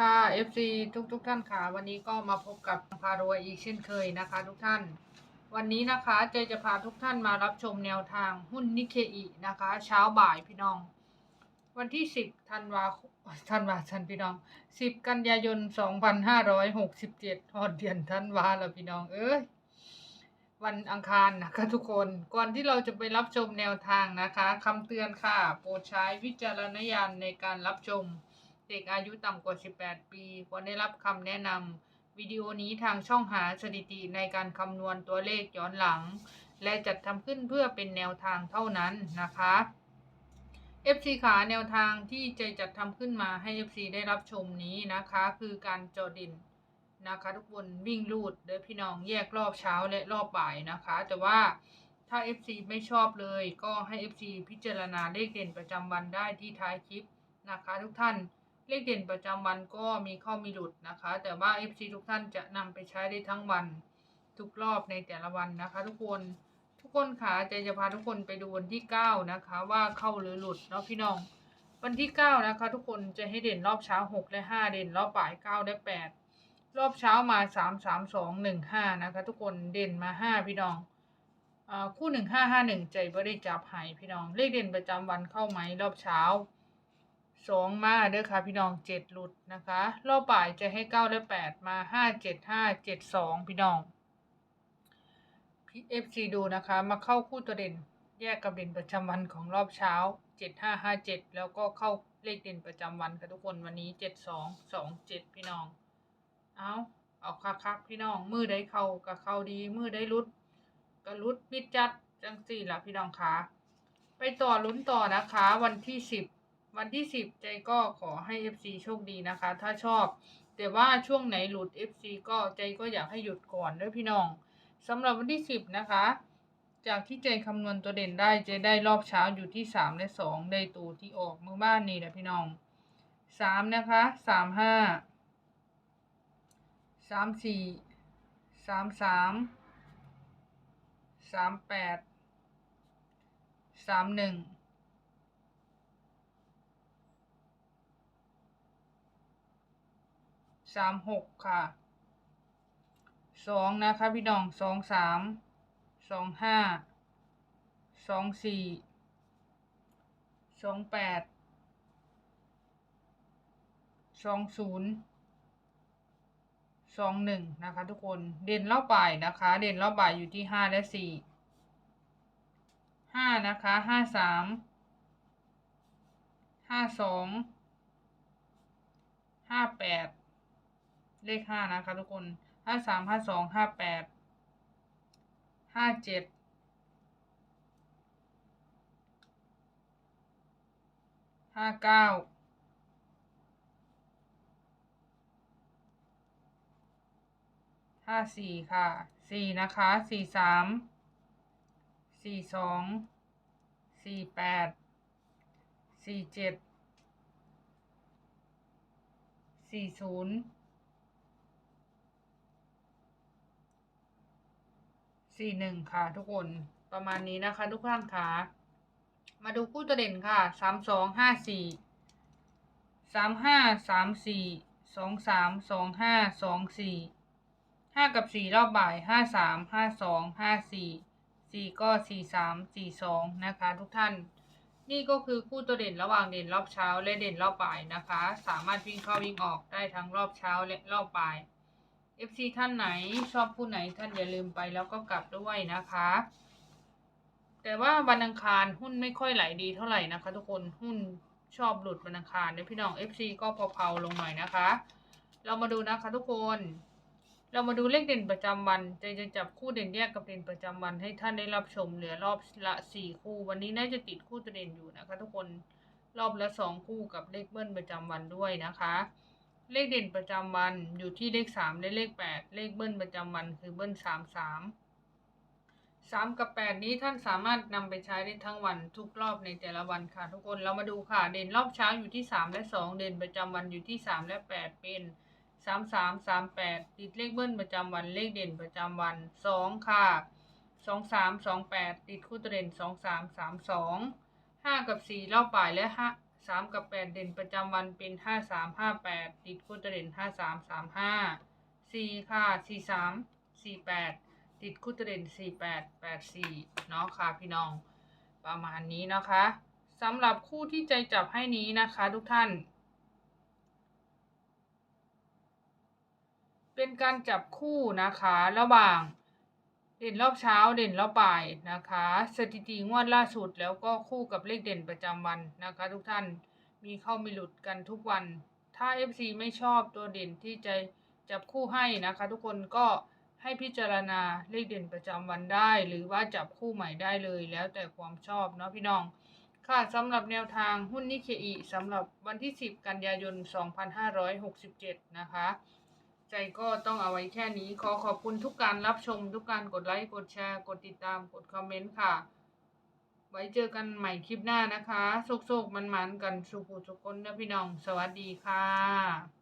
ค่ะ FC ทุกทุกๆท่านค่ะ วันนี้ก็มาพบกับพารวยอีกเช่นเคยนะคะ ทุกท่าน วันนี้นะคะเจจะพาทุกท่านมารับชมแนวทางหุ้นนิเคอีนะคะ เช้าบ่ายพี่น้อง วันที่ 10ธันวาธันวาชันพี่น้อง 10 กันยายน 2567ฮอดเดือนธันวาแล้วพี่น้องเอ้ยวันอังคารนะคะทุกคนก่อนที่เราจะไปรับชมแนวทางนะคะคำเตือนค่ะ โปรดใช้วิจารณญาณในการรับชม เด็กอายุต่ำกว่า 18 ปี ควรได้รับคำแนะนำวิดีโอนี้ทางช่องหาสถิติในการคำนวณตัวเลขย้อนหลัง และจัดทำขึ้นเพื่อเป็นแนวทางเท่านั้นนะคะ FC ขาแนวทางที่จะจัดทำขึ้นมาให้ FC ได้รับชมนี้นะคะ คือการจอดินนะคะทุกคนวิ่งลูดเด้อพี่น้องแยกรอบเช้าและรอบบ่ายนะคะ แต่ว่าถ้า FC ไม่ชอบเลยก็ให้ FC พิจารณาเลขเด่นประจำวันได้ที่ท้ายคลิปนะคะทุกท่าน เลขเด่นประจำวันก็มีเข้ามีหลุดนะคะ แต่ว่า FC ทุกท่านจะนำไปใช้ได้ทั้งวันทุกรอบในแต่ละวันนะคะ ทุกคนทุกคนค่ะเจจะพาทุกคนไปดูวันที่ 9 นะคะ ว่าเข้าหรือหลุดเนาะพี่น้องวันที่ 9 นะคะ ทุกคนจะให้เด่นรอบเช้า 6 และ 5 เด่นรอบบ่าย 9 และ 8 รอบเช้ามา 3 3 2 1 5 นะคะ ทุกคนเด่นมา 5 พี่น้องอ่าคู่ 1 5 5 1 ใจบ่ได้จับให้พี่น้องเลขเด่นประจำวันเข้าไหมรอบเช้า 2มาเด้อค่ะพี่น้อง7หลุดนะคะรอบบ่ายจะให้9และ8มา5 7 5 7 2พี่น้องพี่เอฟซีดูนะคะ มาเข้าคู่ตัวเด่น แยกกับเด่นประจำวันของรอบเช้า7557แล้วก็เข้าเลขเด่นประจำวันค่ะทุกคนวันนี้7227พี่น้อง เอาเอาคักๆพี่น้องมือได้เข้ากับเข้าดีมือได้รุดก็รุดมิดจัดจังสี่ละพี่น้องคะไปต่อลุ้นต่อนะคะ วันที่10 วันที่สิบใจก็ขอให้ FC โชคดีนะคะ ถ้าชอบ แต่ว่าช่วงไหนหลุด FC ก็ใจก็อยากให้หยุดก่อนด้วยพี่น้องสำหรับวันที่สิบนะคะ จากที่ใจคำนวณตัวเด่นได้ใจได้รอบเช้าอยู่ที่สามและสองในตัวที่ออกเมือบ้านนี่แหละพี่น้องสามนะคะสามห้าสามสี่สามสามสามแปดสามหนึ่ง สามหนึ่งสามหกค่ะสองนะคะพี่น้องสองสามสองห้าสองสี่สองแปดสองศูนย์สองหนึ่งนะคะทุกคนเด่นรอบบ่ายนะคะ เด่นรอบบ่ายอยู่ที่ห้าและสี่ห้านะคะห้าสามห้าสองห้าแปด เลขห้านะคะทุกคนห้าสามห้าสองห้าแปดห้าเจ็ดห้าเก้าห้าสี่ค่ะสี่นะคะสี่สามสี่สองสี่แปดสี่เจ็ดสี่ศูนย์ สี่หนึ่งค่ะทุกคนประมาณนี้นะคะ ทุกท่านค่ะ มาดูคู่ตัวเด่นค่ะสามสองห้าสี่สามห้าสามสี่สองสามสองห้าสองสี่ห้ากับสี่รอบบ่ายห้าสามห้าสองห้าสี่สี่ก็สี่สามสี่สองนะคะ ทุกท่าน นี่ก็คือคู่ตัวเด่นระหว่างเด่นรอบเช้าและเด่นรอบบ่ายนะคะ สามารถวิ่งเข้าวิ่งออกได้ทั้งรอบเช้าและรอบบ่าย FC ท่านไหนชอบผู้ไหนท่านอย่าลืมไปแล้วก็กลับด้วยนะคะ แต่ว่าวันอังคารหุ้นไม่ค่อยไหลดีเท่าไหร่นะคะ ทุกคนหุ้นชอบหลุดวันอังคารเดี๋ยวพี่น้อง FC ก็เพาๆลงหน่อยนะคะ เรามาดูนะคะทุกคน เรามาดูเลขเด่นประจำวันจะจะจับคู่เด่นแยกกับเด่นประจำวันให้ท่านได้รับชมเหลือรอบละสี่คู่วันนี้น่าจะติดคู่ตัวเด่นอยู่นะคะ ทุกคนรอบละสองคู่กับเลขเบิ้ลประจำวันด้วยนะคะ เลขเด่นประจำวันอยู่ที่เลขสามและเลขแปดเลขเบิ้ลประจำวันคือเบิ้ลสามสามสามกับแปดนี้ท่านสามารถนำไปใช้ได้ทั้งวันทุกรอบในแต่ละวันค่ะ ทุกคนเรามาดูค่ะ เด่นรอบเช้าอยู่ที่สามและสองเด่นประจำวันอยู่ที่สามและแปดเป็นสามสามสามแปดติดเลขเบิ้ลประจำวันเลขเด่นประจำวันสองค่ะสองสามสองแปดติดคู่ตเด่นสองสามสามสองห้ากับสี่รอบบ่ายและห้า สามกับแปดเด่นประจำวันเป็นห้าสามห้าแปดติดคู่ตัวเด่นห้าสามสามห้าสี่ค่ะสี่สามสี่แปดติดคู่ตัวเด่นสี่แปดแปดสี่เนาะค่ะพี่น้อง ประมาณนี้นะคะสำหรับคู่ที่ใจจับให้นี้นะคะทุกท่าน เป็นการจับคู่นะคะระหว่าง เด่นรอบเช้าเด่นรอบบ่ายนะคะ สถิติงวดล่าสุดแล้วก็คู่กับเลขเด่นประจำวันนะคะ ทุกท่านมีเข้ามีหลุดกันทุกวัน ถ้า FC ไม่ชอบตัวเด่นที่จะจับคู่ให้นะคะ ทุกคนก็ให้พิจารณาเลขเด่นประจำวันได้ หรือว่าจับคู่ใหม่ได้เลย แล้วแต่ความชอบเนาะพี่น้อง ค่ะสำหรับแนวทางหุ้นนิเคอีสำหรับวันที่ 10 กันยายน 2567 นะคะ ใจก็ต้องเอาไว้แค่นี้ ขอขอบคุณทุกการรับชมทุกการกดไลค์กดแชร์ กดติดตามกดคอมเมนต์ค่ะ ไว้เจอกันใหม่คลิปหน้านะคะโชคๆมันๆกันสุขุสุกคนนะพี่น้อง สวัสดีค่ะ